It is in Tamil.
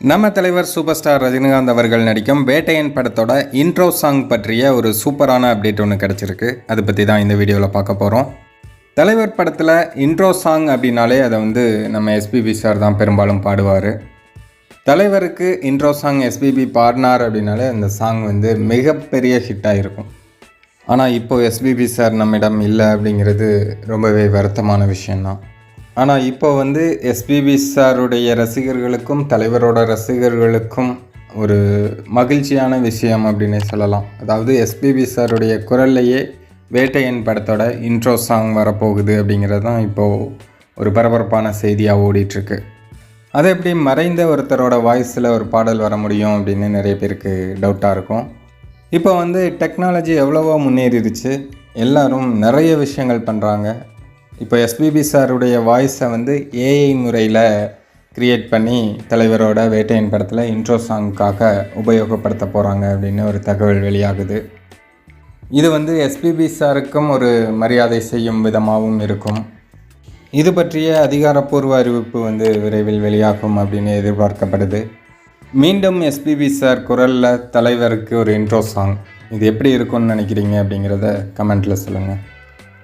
நம்ம தலைவர் சூப்பர் ஸ்டார் ரஜினிகாந்த் அவர்கள் நடிக்கும் வேட்டையன் படத்தோட இன்ட்ரோ சாங் பற்றிய ஒரு சூப்பரான அப்டேட் ஒன்று கிடச்சிருக்கு. அதை பற்றி தான் இந்த வீடியோவில் பார்க்க போகிறோம் தலைவர் படத்தில் இன்ட்ரோ சாங் அப்படின்னாலே அதை வந்து நம்ம எஸ்பிபி சார் தான் பெரும்பாலும் பாடுவார். தலைவருக்கு இன்ட்ரோ சாங் எஸ்பிபி பாடினார் அப்படின்னாலே அந்த சாங் வந்து மிகப்பெரிய ஹிட்டாக இருக்கும் ஆனால் இப்போது எஸ்பிபி சார் நம்மிடம் இல்லை அப்படிங்கிறது ரொம்பவே வருத்தமான விஷயந்தான் ஆனால் இப்போ வந்து எஸ்பிபி சாருடைய ரசிகர்களுக்கும் தலைவரோட ரசிகர்களுக்கும் ஒரு மகிழ்ச்சியான விஷயம் அப்படின்னு சொல்லலாம். அதாவது எஸ்பிபி சாருடைய குரல்லையே வேட்டையன் படத்தோட இன்ட்ரோ சாங் வரப்போகுது அப்படிங்கிறது தான் இப்போது ஒரு பரபரப்பான செய்தியாக ஓடிட்டுருக்கு. அது எப்படி மறைந்த ஒருத்தரோட வாய்ஸில் ஒரு பாடல் வர முடியும் அப்படின்னு நிறைய பேருக்கு டவுட்டாக இருக்கும். இப்போ வந்து டெக்னாலஜி எவ்வளவோ முன்னேறிடுச்சு. எல்லோரும் நிறைய விஷயங்கள் பண்ணுறாங்க இப்போ எஸ்பிபி சாருடைய வாய்ஸை வந்து ஏஐ முறையில் க்ரியேட் பண்ணி தலைவரோட வேட்டையின் படத்தில் இன்ட்ரோ சாங்க்காக உபயோகப்படுத்த போகிறாங்க அப்படின்னு ஒரு தகவல் வெளியாகுது. இது வந்து எஸ்பிபி சாருக்கும் ஒரு மரியாதை செய்யும் விதமாகவும் இருக்கும். இது பற்றிய அதிகாரப்பூர்வ அறிவிப்பு வந்து விரைவில் வெளியாகும் அப்படின்னு எதிர்பார்க்கப்படுது. மீண்டும் எஸ்பிபி சார் குரலில் தலைவருக்கு ஒரு இன்ட்ரோ சாங் இது எப்படி இருக்கும்னு நினைக்கிறீங்க அப்படிங்கிறத கமெண்ட்டில் சொல்லுங்கள்